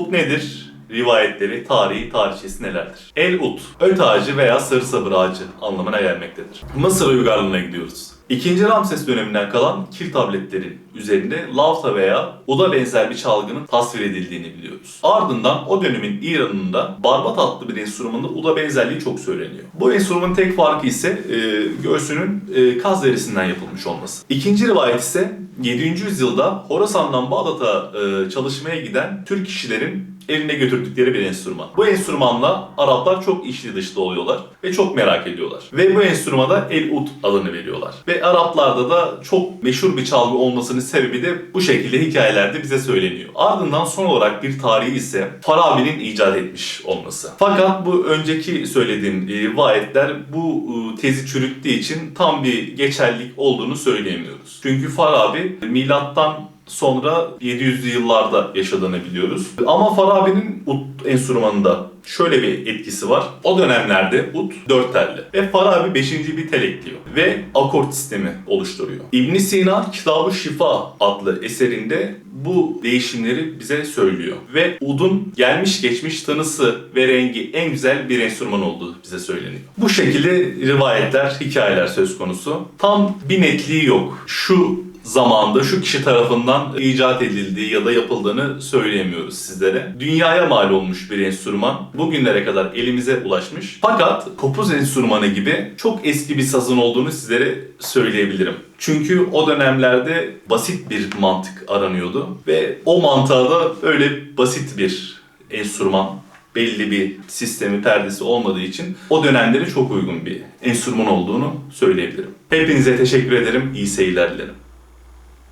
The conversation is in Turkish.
nedir? Rivayetleri, tarihi, tarihçesi nelerdir? El ut, öt ağacı veya sarı sabır ağacı anlamına gelmektedir. Mısır uygarlığına gidiyoruz. İkinci Ramses döneminden kalan kil tabletlerin üzerinde lavta veya uda benzer bir çalgının tasvir edildiğini biliyoruz. Ardından o dönemin İran'ında barbat adlı bir enstrümanda uda benzerliği çok söyleniyor. Bu enstrümanın tek farkı ise e, göğsünün e, kaz derisinden yapılmış olması. İkinci rivayet ise 7. yüzyılda Horasan'dan Bağdat'a e, çalışmaya giden Türk kişilerin eline götürdükleri bir enstrüman. Bu enstrümanla Araplar çok içli dışlı oluyorlar ve çok merak ediyorlar. Ve bu enstrümana el ud adını veriyorlar. Ve Araplarda da çok meşhur bir çalgı olmasının sebebi de bu şekilde hikayelerde bize söyleniyor. Ardından son olarak bir tarihi ise Farabi'nin icat etmiş olması. Fakat bu önceki söylediğim e, rivayetler bu e, tezi çürüttüğü için tam bir geçerlilik olduğunu söyleyemiyoruz. Çünkü Farabi milattan sonra 700'lü yıllarda yaşadığını biliyoruz. Ama Farabi'nin ut enstrümanında şöyle bir etkisi var. O dönemlerde ut dört telli ve Farabi beşinci bir tel ekliyor ve akort sistemi oluşturuyor. İbn Sina Kitab-ı Şifa adlı eserinde bu değişimleri bize söylüyor. Ve udun gelmiş geçmiş tanısı ve rengi en güzel bir enstrüman olduğu bize söyleniyor. Bu şekilde rivayetler, hikayeler söz konusu. Tam bir netliği yok. Şu zamanda şu kişi tarafından icat edildiği ya da yapıldığını söyleyemiyoruz sizlere. Dünyaya mal olmuş bir enstrüman. Bugünlere kadar elimize ulaşmış. Fakat kopuz enstrümanı gibi çok eski bir sazın olduğunu sizlere söyleyebilirim. Çünkü o dönemlerde basit bir mantık aranıyordu ve o mantığa da öyle basit bir enstrüman belli bir sistemi, perdesi olmadığı için o dönemlere çok uygun bir enstrüman olduğunu söyleyebilirim. Hepinize teşekkür ederim. İyi seyirler dilerim.